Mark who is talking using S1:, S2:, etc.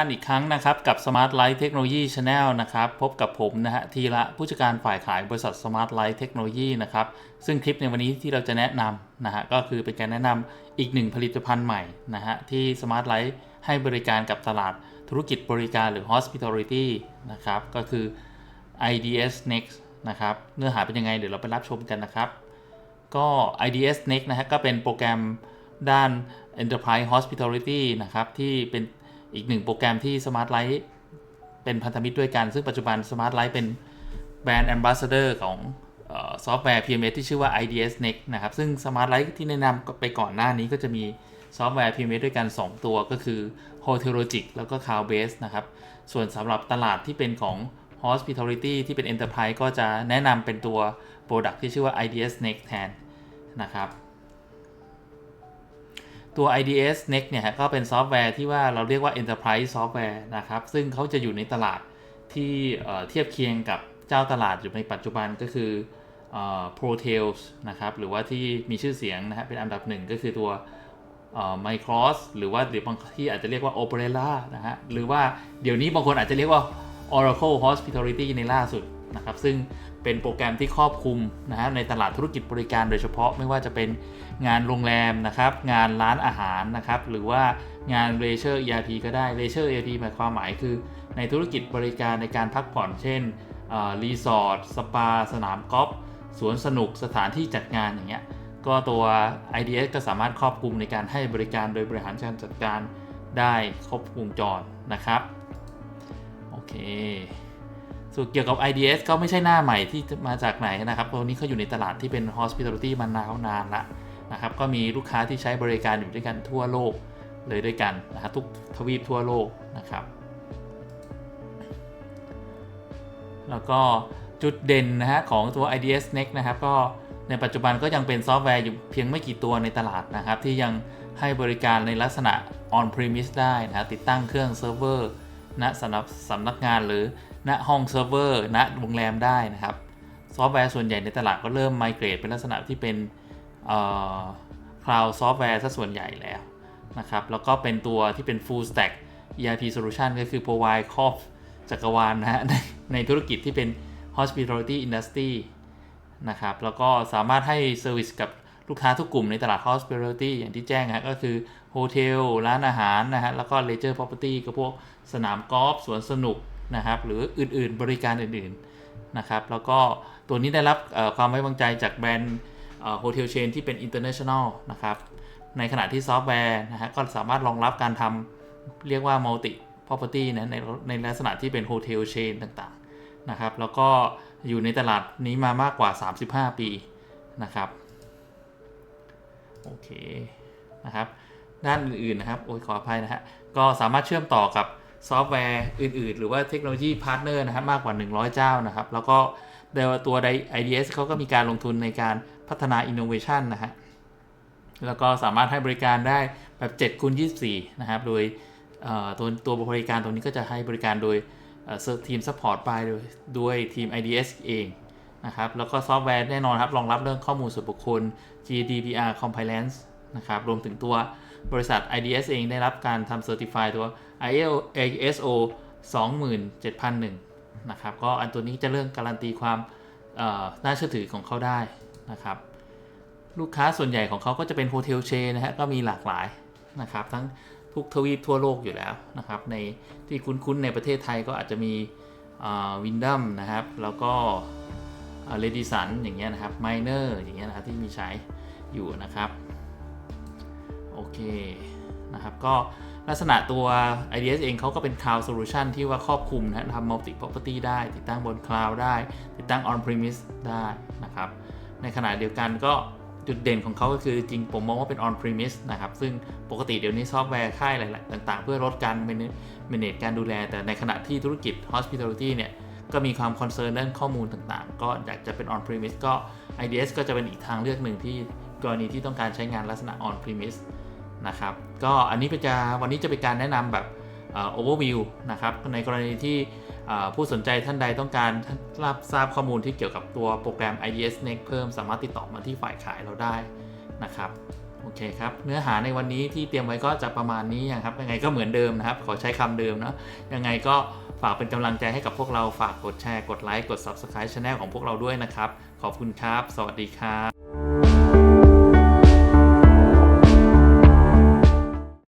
S1: กันอีกครั้งนะครับ กับ Smart Light Technology Channel นะครับ พบกับผมนะฮะทีละผู้จัดการฝ่ายขายบริษัท Smart Light Technology นะครับ ซึ่งคลิปในวันนี้ที่เราจะแนะนำนะฮะก็คือเป็นการแนะนำอีกหนึ่งผลิตภัณฑ์ใหม่นะฮะที่ Smart Light ให้บริการกับตลาดธุรกิจบริการหรือ Hospitality นะครับ ก็คือ IDS Next นะครับ เนื้อหาเป็นยังไงเดี๋ยวเราไปรับชมกันนะครับ ก็ IDS Next นะฮะก็เป็นโปรแกรมด้าน Enterprise Hospitality นะครับที่เป็น อีกหนึ่งโปรแกรมที่ Smart Light เป็นพันธมิตรด้วยกัน ซึ่งปัจจุบัน Smart Light เป็นแบรนด์ Ambassador ของซอฟต์แวร์ PMS ที่ชื่อว่า IDS Next นะครับ ซึ่ง Smart Light ที่แนะนำไปก่อนหน้านี้ก็จะมีซอฟต์แวร์ PMS ด้วยกัน 2 ตัวก็คือ Hotelogic แล้วก็ Cloudbase นะครับ ส่วนสำหรับตลาดที่เป็นของ Hospitality ที่เป็น Enterprise ก็จะแนะนำเป็นตัว Product ที่ชื่อว่า IDS Next แทนนะครับ ตัว IDS Next เนี่ยก็เป็นซอฟต์แวร์ที่ว่าเราเรียกว่า Enterprise Software นะครับ ซึ่งเขาจะอยู่ในตลาดที่เทียบเคียงกับเจ้าตลาดอยู่ในปัจจุบันก็คือ Protels นะครับ หรือว่าที่มีชื่อเสียงนะฮะเป็นอันดับหนึ่งก็คือตัว Micros หรือว่าหรือบางที่อาจจะเรียกว่า Opera นะฮะ หรือว่าเดี๋ยวนี้บางคนอาจจะเรียกว่า Oracle Hospitality ในล่าสุดนะครับ ซึ่ง เป็นโปรแกรมที่ครอบคลุมนะฮะในตลาดธุรกิจบริการโดยเฉพาะไม่ว่าจะเป็นงานโรงแรมนะครับ งานร้านอาหารนะครับ หรือว่างาน Leisure ERP ก็ได้ Leisure ERP หมายความหมายคือ ในธุรกิจบริการในการพักผ่อน เช่นรีสอร์ทสปา สนามกอล์ฟสวนสนุกสถานที่จัดงานอย่างเงี้ยก็ตัว IDS ก็สามารถครอบคลุมในการให้บริการโดยบริหารการจัดการได้ครบวงจรนะครับ โอเค ส่วนเกี่ยวกับ IDS ก็ไม่ใช่หน้าใหม่ที่มาจากไหนนะครับ ตัวนี้เขาอยู่ในตลาดที่เป็น hospitality มานานนานละนะครับ ก็มีลูกค้าที่ใช้บริการอยู่ด้วยกันทั่วโลกเลยด้วยกันนะครับทุกทวีปทั่วโลกนะครับ แล้วก็จุดเด่นนะฮะของตัว IDS Next นะครับ ก็ในปัจจุบันก็ยังเป็นซอฟต์แวร์อยู่เพียงไม่กี่ตัวในตลาดนะครับ ที่ยังให้บริการในลักษณะ on premise ได้นะติดตั้งเครื่องเซิร์ฟเวอร์ ณสำนักสำนักงานหรือณห้องเซิร์ฟเวอร์ณโรงแรมได้นะครับ ซอฟต์แวร์ส่วนใหญ่ในตลาดก็เริ่มไมเกรดเป็นลักษณะที่เป็นคลาวด์ซอฟต์แวร์ซะส่วนใหญ่แล้วนะครับ แล้วก็เป็นตัวที่เป็น full stack ERP solution ก็คือ provide ครอบจักรวาลนะฮะในในธุรกิจที่เป็น hospitality industry นะครับ แล้วก็สามารถให้ service กับลูกค้าทุกกลุ่มในตลาด hospitality อย่างที่แจ้งฮะก็คือ โฮเทล ร้านอาหารนะฮะ แล้วก็ leisure property ก็พวกสนามกอล์ฟสวนสนุกนะครับ หรืออื่นๆ บริการอื่นๆนะครับ แล้วก็ตัวนี้ได้รับความไว้วางใจจากแบรนด์โฮเทลเชนที่เป็น international นะครับ ในขณะที่ซอฟต์แวร์นะฮะ ก็สามารถรองรับการทำเรียกว่า multi property นะในในลักษณะที่เป็นโฮเทลเชนต่างๆนะครับ แล้วก็อยู่ในตลาดนี้มามากกว่า 35 ปีนะครับ โอเคนะครับ ด้านอื่นๆนะครับ โอ้ยขออภัยนะฮะ ก็สามารถเชื่อมต่อกับซอฟต์แวร์อื่น ๆ หรือว่าเทคโนโลยีพาร์ทเนอร์นะครับมากกว่า 100 เจ้านะครับ แล้วก็ตัว IDS เขาก็มีการลงทุนในการพัฒนา Innovation นะฮะ แล้วก็สามารถให้บริการได้แบบ7คูณ24 นะครับ โดยตัวตัวบริการตรงนี้ก็จะให้บริการโดยทีม Support ไปโดยด้วยทีม IDS เองนะครับ แล้วก็ซอฟต์แวร์แน่นอนครับรองรับเรื่องข้อมูลส่วนบุคคล GDPR Compliance นะครับ รวมถึงตัว บริษัท IDS เองได้รับการทำ Certify ตัว ISO 27001 นะครับ ก็อันตัวนี้จะเรื่องการันตีความน่าเชื่อถือของเขาได้นะครับ ลูกค้าส่วนใหญ่ของเขาก็จะเป็นโฮเทลเชนนะฮะ ก็มีหลากหลายนะครับ ทั้งทุกทวีปทั่วโลกอยู่แล้วนะครับ ในที่คุ้นๆในประเทศไทยก็อาจจะมีวินดัมนะครับ แล้วก็เลดิสันอย่างเงี้ยนะครับไมเนอร์อย่างเงี้ยนะครับที่มีใช้อยู่นะครับ โอเคนะครับก็ลักษณะตัว IDS เองเขาก็เป็น Cloud Solution ที่ว่าครอบคลุมนะทำ Multi Property ได้ ติดตั้งบน Cloud ได้ ติดตั้ง On Premise ได้นะครับ ในขณะเดียวกันก็จุดเด่นของเขาก็คือจริงผมมองว่าเป็น On Premise นะครับ ซึ่งปกติเดี๋ยวนี้ซอฟต์แวร์ค่ายหลาย ๆ ต่าง ๆ เพื่อลดการ manage การดูแล แต่ในขณะที่ธุรกิจ Hospitality เนี่ยก็มีความคอนเซิร์นเรื่องข้อมูลต่างๆ ก็อยากจะเป็น On Premise ก็ IDS ก็จะเป็นอีกทางเลือกหนึ่งที่กรณีที่ต้องการใช้งานลักษณะ On Premise นะครับ ก็อันนี้จะวันนี้จะเป็นการแนะนำแบบ overview นะครับ ในกรณีที่ผู้สนใจท่านใดต้องการรับทราบข้อมูลที่เกี่ยวกับตัวโปรแกรม IDS Next เพิ่มสามารถติดต่อมาที่ฝ่ายขายเราได้นะครับโอเคครับเนื้อหาในวันนี้ที่เตรียมไว้ก็จะประมาณนี้นะครับยังไงก็เหมือนเดิมนะครับ ขอใช้คำเดิมเนาะยังไงก็ฝากเป็นกำลังใจให้กับพวกเราฝากกดแชร์กดไลค์กด Subscribe Channel ของพวกเราด้วยนะครับ ขอบคุณครับ สวัสดีครับ